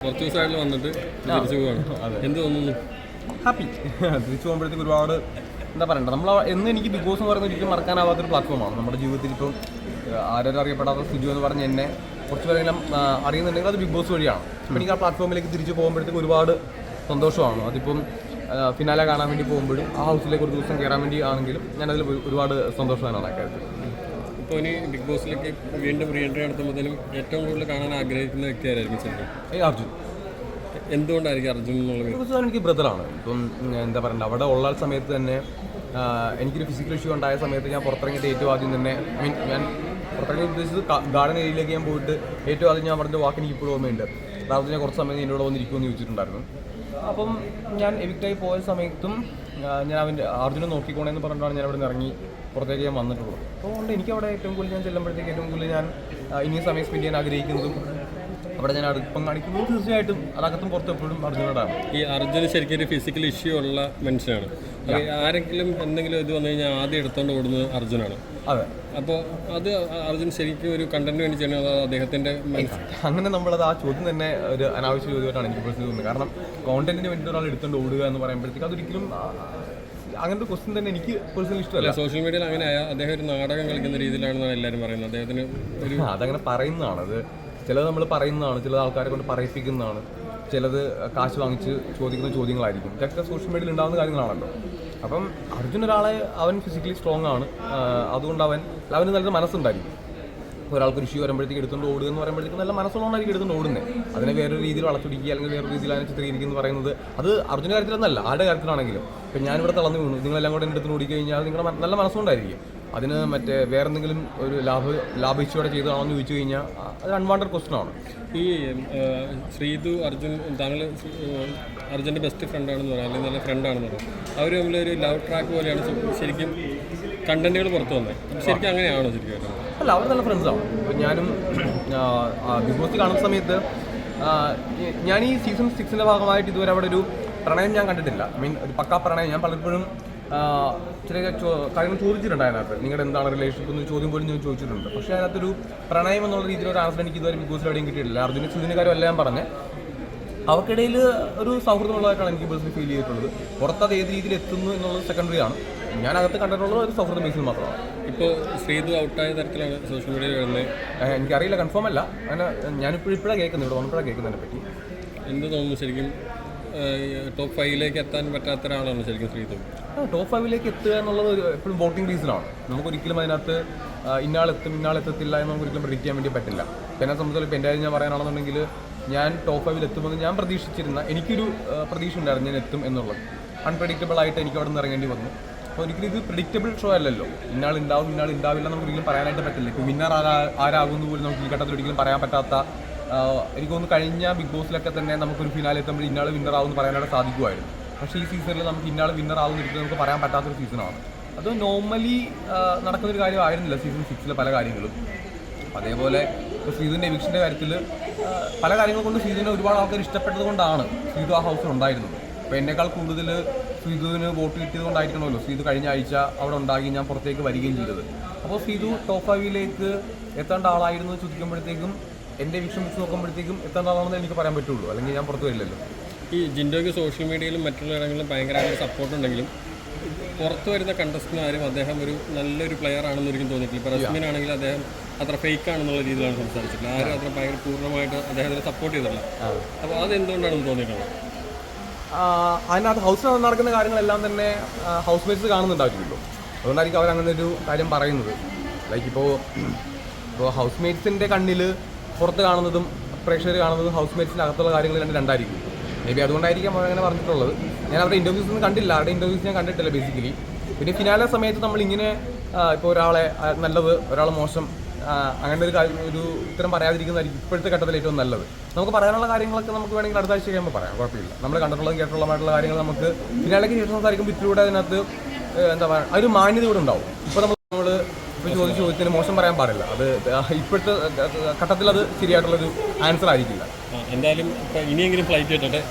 കുറച്ച് ദിവസമായിട്ട് വന്നിട്ട് തിരിച്ചു പോവാണ്. എന്ത് തോന്നുന്നു? ഹാപ്പി തിരിച്ചു പോകുമ്പോഴത്തേക്ക് ഒരുപാട് എന്താ പറയണ്ട? നമ്മൾ എന്ന് എനിക്ക് ബിഗ് ബോസ് എന്ന് പറയുന്ന ഒരിക്കലും മറക്കാനാവാത്തൊരു പ്ലാറ്റ്ഫോമാണ് നമ്മുടെ ജീവിതത്തിൽ ഇപ്പം ആരും അറിയപ്പെടാത്ത സുജു എന്ന് പറഞ്ഞ എന്നെ കുറച്ച് പേരെല്ലാം അറിയുന്നുണ്ടെങ്കിൽ അത് ബിഗ് ബോസ് വഴിയാണ്. അപ്പം എനിക്ക് ആ പ്ലാറ്റ്ഫോമിലേക്ക് തിരിച്ചു പോകുമ്പോഴത്തേക്ക് ഒരുപാട് സന്തോഷമാണ്. അതിപ്പം ഫിനാലെ കാണാൻ വേണ്ടി പോകുമ്പോഴും ആ ഹൗസിലേക്ക് ഒരു ദിവസം കയറാൻ വേണ്ടി ആണെങ്കിലും ഞാനതിൽ ഒരു- ഒരുപാട് സന്തോഷമാണ് ആ കാര്യത്തിൽ. ഇനി ബിഗ് ബോസിലേക്ക് വീണ്ടും റീ എൻട്രി നടത്തുമ്പോഴത്തേനും ഏറ്റവും കൂടുതൽ കാണാൻ ആഗ്രഹിക്കുന്ന വ്യക്തി ആരായിരിക്കും ചിലപ്പോൾ ഏയ് അർജുൻ. എന്തുകൊണ്ടായിരിക്കും അർജുൻ എന്നുള്ളത് എനിക്ക് ബ്രദറാണ് ഇപ്പം എന്താ പറയുക അവിടെ ഉള്ള സമയത്ത് തന്നെ എനിക്കൊരു ഫിസിക്കൽ ഇഷ്യൂ ഉണ്ടായ സമയത്ത് ഞാൻ പുറത്തിറങ്ങിയിട്ട് ഏറ്റവും ആദ്യം തന്നെ ഐ മീൻ ഞാൻ പുറത്തിറങ്ങി ഉദ്ദേശിച്ചത് ഗാർഡൻ ഏരിയയിലേക്ക് ഞാൻ പോയിട്ട് ഏറ്റവും ആദ്യം ഞാൻ പറഞ്ഞ വാക്ക് എനിക്ക് ഇപ്പോഴും ഓർമ്മയുണ്ട്. അതായത് ഞാൻ കുറച്ച് സമയം എന്നോട് വന്നിരിക്കുമെന്ന് ചോദിച്ചിട്ടുണ്ടായിരുന്നു. അപ്പം ഞാൻ എവിക്റ്റായി പോയ സമയത്തും ഞാൻ അവന്റെ അർജുനെ നോക്കിക്കോണേന്ന് പറഞ്ഞിട്ടാണ് ഞാൻ അവിടെ നിന്ന് ഇറങ്ങി പുറത്തേക്ക് ഞാൻ വന്നിട്ടുള്ളത്. അതുകൊണ്ട് എനിക്ക് അവിടെ ഏറ്റവും കൂടുതൽ ഞാൻ ചെല്ലുമ്പോഴത്തേക്ക് ഏറ്റവും കൂടുതൽ ഞാൻ ഇനിയും സമയം സ്പെൻഡ് ചെയ്യാൻ ആഗ്രഹിക്കുന്നതും അവിടെ ഞാൻ അടുപ്പം കാണിക്കുന്നു തീർച്ചയായിട്ടും അതകത്തും പുറത്തും എപ്പോഴും അർജുനോടാണ് ഈ അർജുന ശരിക്കും ഒരു ഫിസിക്കൽ ഇഷ്യൂ ഉള്ള മനുഷ്യനാണ്. ആരെങ്കിലും എന്തെങ്കിലും ഇത് വന്നു കഴിഞ്ഞാൽ ആദ്യം എടുത്തോണ്ട് ഓടുന്നത് അർജുനാണ്. അതെ. അപ്പോൾ അത് അർജുൻ ശരിക്കും ഒരു കണ്ടന്റ് വേണ്ടി ചെയ്യണത് അത് അദ്ദേഹത്തിന്റെ അങ്ങനെ നമ്മളത് ആ ചോദ്യം തന്നെ ഒരു അനാവശ്യ ചോദ്യമായിട്ടാണ് എനിക്ക് പേഴ്സണലി തോന്നുന്നത്. കാരണം കോണ്ടന്റിന് വേണ്ടി ഒരാൾ എടുത്തോണ്ട് ഓടുക എന്ന് പറയുമ്പോഴത്തേക്ക് അതൊരിക്കലും അങ്ങനത്തെ ക്വസ്റ്റ്യൻ തന്നെ എനിക്ക് പേഴ്സണലി ഇഷ്ടമല്ല. സോഷ്യൽ മീഡിയയിൽ അങ്ങനെ ആയ അദ്ദേഹം ഒരു നാടകം കളിക്കുന്ന രീതിയിലാണെന്നാണ് എല്ലാവരും പറയുന്നത്. അദ്ദേഹത്തിന് ഒരു അതങ്ങനെ പറയുന്നതാണ്. അത് ചിലത് നമ്മൾ പറയുന്നതാണ് ചിലത് ആൾക്കാരെ കൊണ്ട് പറയിപ്പിക്കുന്നതാണ്. ചിലത് കാശ് വാങ്ങിച്ച് ചോദിക്കുന്ന ചോദ്യങ്ങളായിരിക്കും. ഇതൊക്കെ സോഷ്യൽ മീഡിയയിൽ ഉണ്ടാകുന്ന കാര്യങ്ങളാണല്ലോ. അപ്പം അർജുൻ ഒരാളെ അവൻ ഫിസിക്കലി സ്ട്രോങ് ആണ്. അതുകൊണ്ട് അവൻ അവന് നല്ലൊരു മനസ്സുണ്ടായിരിക്കും. ഒരാൾക്ക് ഋഷി വരുമ്പോഴത്തേക്ക് എടുത്തുകൊണ്ട് ഓടുക എന്ന് പറയുമ്പോഴത്തേക്ക് നല്ല മനസ്സുള്ളതുകൊണ്ടായിരിക്കും എടുത്തുകൊണ്ട് ഓടുന്നത് അതിനെ വേറൊരു രീതിയിൽ വളച്ചൊടിക്കുക അല്ലെങ്കിൽ വേറൊരു രീതിയിൽ അതിനെ ചിത്രീകരിക്കുക എന്ന് പറയുന്നത് അത് അർജുന കാര്യത്തിലൊന്നല്ല ആരുടെ കാര്യത്തിലാണെങ്കിലും. ഇപ്പം ഞാനിവിടെ തളർന്നു വീണു. നിങ്ങളെല്ലാം കൂടെ എന്റെ അടുത്ത് ഓടിക്കഴിഞ്ഞാൽ നിങ്ങളുടെ നല്ല മനസ്സുകൊണ്ടായിരിക്കും. അതിന് മറ്റേ വേറെന്തെങ്കിലും ഒരു ലാഭ ലാഭിച്ചോടെ ചെയ്തതാണോ എന്ന് ചോദിച്ചു കഴിഞ്ഞാൽ അത് അൺവാണ്ടഡ് ക്വസ്റ്റൻ ആണ്. ഈ ശ്രീതു അർജുൻ താങ്കൾ അർജുന്റെ ബെസ്റ്റ് ഫ്രണ്ടാണെന്ന് പറയാം അല്ലെങ്കിൽ നല്ല ഫ്രണ്ടാണെന്ന് പറയാം. അവർ തമ്മിലൊരു ലവ് ട്രാക്ക് പോലെയാണ് ശരിക്കും കണ്ടന്റുകൾ പുറത്തു വന്നത് ശരിക്കും അങ്ങനെയാണോ ശരിക്കും അല്ല അവർ നല്ല ഫ്രണ്ട്സാണ് ഇപ്പം ഞാനും ബിഗ് ബോസ് കാണുന്ന സമയത്ത് ഞാൻ ഈ സീസൺ സിക്സിന്റെ ഭാഗമായിട്ട് ഇതുവരെ അവിടെ ഒരു പ്രണയം ഞാൻ കണ്ടിട്ടില്ല. ഐ മീൻ ഒരു പക്കാ പ്രണയം. ഞാൻ പലപ്പോഴും ചില കാര്യങ്ങൾ ചോദിച്ചിട്ടുണ്ട് അതിനകത്ത്. നിങ്ങളുടെ എന്താണ് റിലേഷൻഷിപ്പ് എന്ന് ചോദ്യം പോലും ഞാൻ ചോദിച്ചിട്ടുണ്ട്. പക്ഷേ അതിനകത്തൊരു പ്രണയം എന്നുള്ള രീതിയിൽ ഒരു ആൻസർ എനിക്ക് ഇതുവരെ ബിഗ് ബോസിൽ എവിടെയും കിട്ടിയിട്ടില്ല. അർജുന സുദിന്റെ കാര്യം എല്ലാം പറഞ്ഞ്. അവർക്കിടയിൽ ഒരു സൗഹൃദമുള്ളതായിട്ടാണ് എനിക്ക് പേഴ്സണലി ഫീൽ ചെയ്തിട്ടുള്ളത്. പുറത്തത് ഏത് രീതിയിൽ എത്തുന്നു എന്നുള്ളത് സെക്കൻഡറി ആണ്. ഞാൻ അകത്ത് കണ്ടിട്ടുള്ളത് ഒരു സൗഹൃദ ബേസിൽ മാത്രമാണ്. ഇപ്പോൾ ശ്രീതു ഔട്ടായ തരത്തിലാണ് സോഷ്യൽ മീഡിയയിൽ വരുന്നത്. എനിക്കറിയില്ല കൺഫേം അല്ല. അങ്ങനെ ഞാനിപ്പോഴും ഇപ്പോഴാണ് കേൾക്കുന്നത് ഇവിടെ വന്നപ്പോഴാണ് കേൾക്കുന്നതിനെ പറ്റി എന്ത് തോന്നുന്നു ശരിക്കും? ടോപ്പ് ഫൈവിലേക്ക് എത്താൻ പറ്റാത്ത ഒരാളാണ് ശരിക്കും ശ്രീധവ് ടോപ്പ് ഫൈവിലേക്ക് എത്തുക എന്നുള്ളത് ഒരു എപ്പോഴും വോട്ടിംഗ് നമുക്ക് ഒരിക്കലും അതിനകത്ത് ഇന്നാളെത്തും ഇന്നാളെത്തത്തില്ല എന്ന് നമുക്ക് ഒരിക്കലും പ്രിഡിക്റ്റ് ചെയ്യാൻ വേണ്ടി പറ്റില്ല. എന്നെ സംബന്ധിച്ചിടത്തോളം ഇപ്പം എന്റെ കാര്യം ഞാൻ പറയാനാണെന്നുണ്ടെങ്കിൽ ഞാൻ ടോപ്പ് ഫൈവിൽ എത്തുമെന്ന് ഞാൻ പ്രതീക്ഷിച്ചിരുന്ന എനിക്കൊരു പ്രതീക്ഷ ഉണ്ടായിരുന്നു ഞാൻ എത്തും എന്നുള്ളത്. അൺപ്രഡിക്റ്റബിൾ ആയിട്ട് എനിക്ക് അവിടെ നിന്ന് ഇറങ്ങേണ്ടി വന്നു. അപ്പോൾ ഒരിക്കലും ഇത് പ്രിഡിക്റ്റബിൾ ഷോ അല്ലല്ലോ. ഇന്നാൾ ഉണ്ടാവും ഇന്നാൾ ഉണ്ടാവില്ല നമുക്ക് ഒരിക്കലും പറയാനായിട്ട് പറ്റില്ല. ഇപ്പോൾ വിന്നർ ആരാ ആരാകുന്നു പോലും നമുക്ക് ഈ ഘട്ടത്തിൽ ഒരിക്കലും പറയാൻ പറ്റാത്ത എനിക്ക് തോന്നുന്നു കഴിഞ്ഞ ബിഗ് ബോസിലൊക്കെ തന്നെ നമുക്കൊരു ഫിനാലെ എത്തുമ്പോൾ ഇന്നാൾ വിന്നർ ആവും എന്ന് പറയാനായിട്ട് സാധിക്കുമായിരുന്നു. പക്ഷേ ഈ സീസണിൽ നമുക്ക് ഇന്നാൾ വിന്നർ ആവും ഒരിക്കലും നമുക്ക് പറയാൻ പറ്റാത്തൊരു സീസണാണ് അത് നോർമലി നടക്കുന്നൊരു കാര്യമായിരുന്നില്ല സീസൺ സിക്സിലെ പല കാര്യങ്ങളും. അതേപോലെ ഇപ്പോൾ ശ്രീധുവിന്റെ എവിക്ഷന്റെ കാര്യത്തിൽ പല കാര്യങ്ങൾ കൊണ്ട് ശ്രീധുവിനെ ഒരുപാട് ആൾക്കാർ ഇഷ്ടപ്പെട്ടത് കൊണ്ടാണ് ശ്രീധു ആ ഹൗസിൽ ഉണ്ടായിരുന്നത്. അപ്പോൾ എന്നേക്കാൾ കൂടുതൽ ശ്രീധുവിന് വോട്ട് കിട്ടിയത് കൊണ്ടായിരിക്കണമല്ലോ. ശ്രീധു കഴിഞ്ഞ ആഴ്ച അവിടെ ഉണ്ടാക്കി ഞാൻ പുറത്തേക്ക് വരികയും ചെയ്തത്. അപ്പോൾ ശ്രീധു ടോപ്പ് ഫൈവിലേക്ക് എത്തേണ്ട ആളായിരുന്നു ചോദിക്കുമ്പോഴത്തേക്കും എന്റെ വീക്ഷം വെച്ച് നോക്കുമ്പോഴത്തേക്കും എത്ര നാളാണെന്ന് എനിക്ക് പറയാൻ പറ്റുള്ളൂ. അല്ലെങ്കിൽ ഞാൻ പുറത്തു വരില്ലല്ലോ. ഈ ജിൻഡോയ്ക്ക് സോഷ്യൽ മീഡിയയിലും മറ്റുള്ള ഇടങ്ങളിലും ഭയങ്കരമായിട്ട് സപ്പോർട്ട് ഉണ്ടെങ്കിലും പുറത്തു വരുന്ന കണ്ടസ്റ്റന്റ് ആരും അദ്ദേഹം ഒരു നല്ലൊരു പ്ലെയർ ആണെന്ന് ഒരിക്കലും തോന്നിയിട്ടില്ല. ഇപ്പോൾ റസ്മിൻ ആണെങ്കിൽ അദ്ദേഹം അത്ര ഫേക്ക് ആണെന്നുള്ള രീതിയിലാണ് സംസാരിച്ചിട്ടുള്ളത്. ആരും അത്ര ഭയങ്കര പൂർണമായിട്ട് അദ്ദേഹത്തിനെ സപ്പോർട്ട് ചെയ്തിട്ടില്ല. അപ്പോൾ അത് എന്തുകൊണ്ടാണെന്ന് തോന്നിയിട്ടുള്ളത് അതിനകത്ത് ഹൗസിൽ നടക്കുന്ന കാര്യങ്ങളെല്ലാം തന്നെ ഹൗസ് മേറ്റ്സ് കാണുന്നുണ്ടാവില്ലല്ലോ. അതുകൊണ്ടായിരിക്കും അവർ അങ്ങനെ ഒരു കാര്യം പറയുന്നത്. ലൈക്ക് ഇപ്പോൾ ഇപ്പോൾ ഹൗസ് മേറ്റ്സിന്റെ കണ്ണിൽ പുറത്ത് കാണുന്നതും പ്രേക്ഷകർ കാണുന്നതും ഹൗസ് മേറ്റ്സിന്റെ അകത്തുള്ള കാര്യങ്ങൾ രണ്ട് രണ്ടായിരിക്കും. മേ ബി അതുകൊണ്ടായിരിക്കും അങ്ങനെ പറഞ്ഞിട്ടുള്ളത്. ഞാൻ അവരുടെ ഇന്റർവ്യൂസ് ഒന്നും കണ്ടില്ല. അവരുടെ ഇന്റർവ്യൂസ് ഞാൻ കണ്ടിട്ടില്ല ബേസിക്കലി പിന്നെ ഫിനാലെ സമയത്ത് നമ്മളിങ്ങനെ ഇപ്പോൾ ഒരാളെ നല്ലത് ഒരാൾ മോശം അങ്ങനെ ഒരു കാര്യം ഒരു ഉത്തരം പറയാതിരിക്കുന്നതായിരിക്കും ഇപ്പോഴത്തെ ഘട്ടത്തിൽ ഏറ്റവും നല്ലത്. നമുക്ക് പറയാനുള്ള കാര്യങ്ങളൊക്കെ നമുക്ക് വേണമെങ്കിൽ അടുത്ത ആഴ്ച കഴിയുമ്പോൾ പറയാം. കുഴപ്പമില്ല. നമ്മൾ കണ്ടിട്ടുള്ളതും കേട്ടിട്ടുള്ളതുമായിട്ടുള്ള കാര്യങ്ങൾ നമുക്ക് ഫിനാലേക്ക് ശേഷം സംസാരിക്കുമ്പോൾ ഇതിലൂടെ അതിനകത്ത് ഏഹ്, എന്താ പറയുക ഒരു മാന്യത കൂടെ ഉണ്ടാവും. ഇപ്പോൾ നമ്മൾ നമ്മൾ ചോദിച്ച ചോദ്യത്തിന് മോശം പറയാൻ പാടില്ല. അത് ഇപ്പോഴത്തെ ഘട്ടത്തിൽ അത് ശരിയായിട്ടുള്ളൊരു ആൻസർ ആയിരിക്കില്ല. എന്തായാലും ഇനിയെങ്കിലും ഫ്ലൈറ്റ് കിട്ടട്ടെ.